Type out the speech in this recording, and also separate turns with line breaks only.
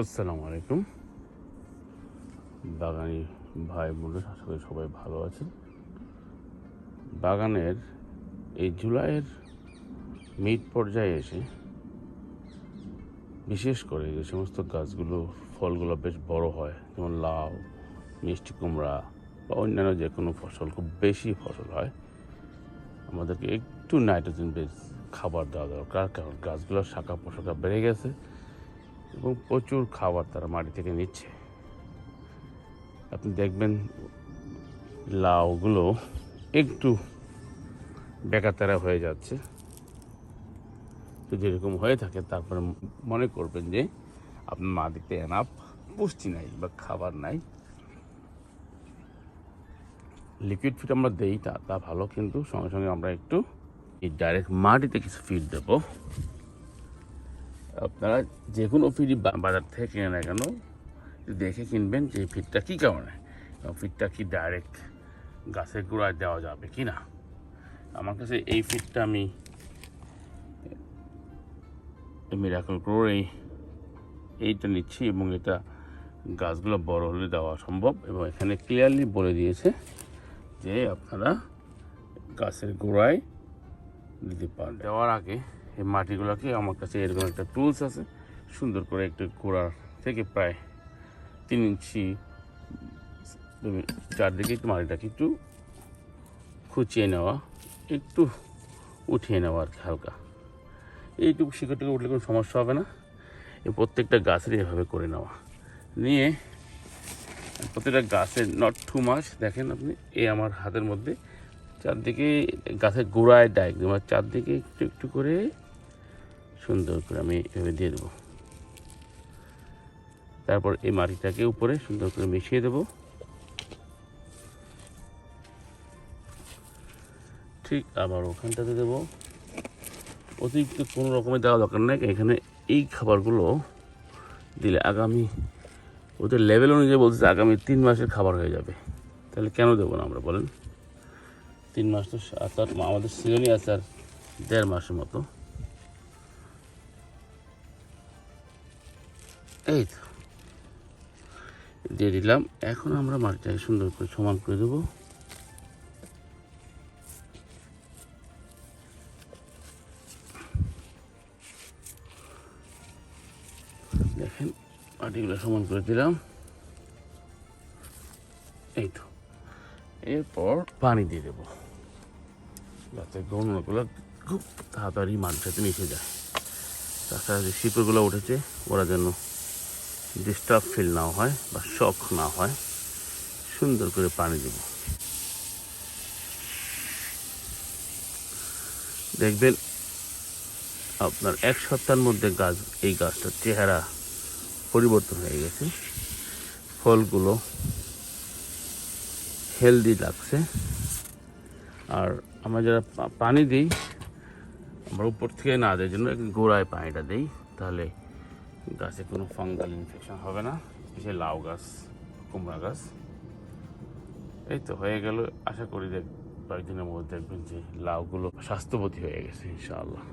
আসসালামু আলাইকুম। বাগানি ভাই বোনের, আশা করি সবাই ভালো আছেন। বাগানের এই জুলাইয়ের মিড পর্যায়ে এসে বিশেষ করে যে সমস্ত গাছগুলো, ফলগুলো বেশ বড় হয়, যেমন লাউ, মিষ্টি কুমড়া বা অন্যান্য যে কোনো ফসল, খুব বেশি ফসল হয়, আমাদেরকে একটু নাইট্রোজেন বেশ খাবার দেওয়া দরকার, কারণ গাছগুলোর শাখা পোশাখা বেড়ে গেছে। এবং প্রচুর খাবার তারা মাটি থেকে নিচ্ছে। আপনি দেখবেন লাউগুলো একটু বেকাতারা হয়ে যাচ্ছে। যদি এরকম হয়ে থাকে, তারপরে মনে করবেন যে আপনার মাটিতে এনাফ পুষ্টি নাই বা খাবার নাই। লিকুইড ফিড আমরা দেই তা তা ভালো, কিন্তু সঙ্গে সঙ্গে আমরা একটু এই ডাইরেক্ট মাটিতে কিছু ফিড দেবো। আপনারা যে কোনো ফিড বাজার থেকে কিনে না কেন দেখে কিনবেন যে ফিডটা কী কারণে। ফিডটা কি ডাইরেক্ট গাছের গোড়ায় দেওয়া যাবে কি না আমার কাছে এই ফিডটা আমি মিরাকল এই, এইটা নিচ্ছি এবং এটা গাছগুলো বড় হলে দেওয়া সম্ভব এবং এখানে ক্লিয়ারলি বলে দিয়েছে যে আপনারা গাছের গোড়ায় দিতে পারেন দেওয়ার আগে এই মাটিগুলোকে আমার কাছে এরকম একটা টুলস আছে, সুন্দর করে একটু গোড়ার থেকে প্রায় তিন ইঞ্চি চারদিকে একটু মাটিটাকে একটু খুঁচিয়ে নেওয়া, একটু উঠিয়ে নেওয়া আর কি হালকা। এইটুকু শিকড়টুকু উঠলে কোনো সমস্যা হবে না। এই প্রত্যেকটা গাছের এভাবে করে নেওয়া। নিয়ে প্রত্যেকটা গাছের নট টু মাস দেখেন আপনি, এ আমার হাতের মধ্যে চারদিকে গাছের গোড়ায় ডায়াগ্রাম আর চারদিকে একটু একটু করে সুন্দর করে আমি এভাবে দিয়ে দেবো। তারপর এই মাটিটাকে উপরে সুন্দর করে মিশিয়ে দেবো। ঠিক আবার ওখানটাতে দেবো। অতিরিক্ত কোনো রকমের দেওয়া দরকার নেই। এখানে এই খাবারগুলো দিলে আগামী ওদের লেভেল অনুযায়ী বলছে আগামী তিন মাসের খাবার হয়ে যাবে। তাহলে কেন দেবো না আমরা বলেন? তিন মাস তো সাত আট আমাদের সিজনই আছে আর দেড় মাসের মতো। এই দিয়ে দিলাম। এখন আমরা মাটিটাকে সুন্দর করে সমান করে দেবো। দেখেন, মাটিগুলো সমান করে দিলাম। এই তো। এরপর পানি দিয়ে দেবো, যাতে গৌণগুলো খুব তাড়াতাড়ি মাটির সাথে মিশে যায়। তাছাড়া যে শিকড়গুলো উঠেছে, ওরা যেন ডিস্টার্ব ফিল না হয় বা শখ না হয়, সুন্দর করে পানি দেব। দেখবেন আপনার এক সপ্তাহের মধ্যে গাছ, এই গাছটার চেহারা পরিবর্তন হয়ে গেছে। ফলগুলো হেলদি লাগছে। আর আমরা যারা পানি দিই, আমরা উপর থেকে না দেওয়ার জন্য গোড়ায় পানিটা দিই, তাহলে গাছে কোনো ফাঙ্গাল ইনফেকশন হবে না, সে লাউ গাছ, কুমড়া গাছ। এই তো হয়ে গেল, আশা করি দেখ কয়েকদিনের মধ্যে দেখবেন যে লাউগুলো স্বাস্থ্যবতী হয়ে গেছে, ইনশাআল্লাহ।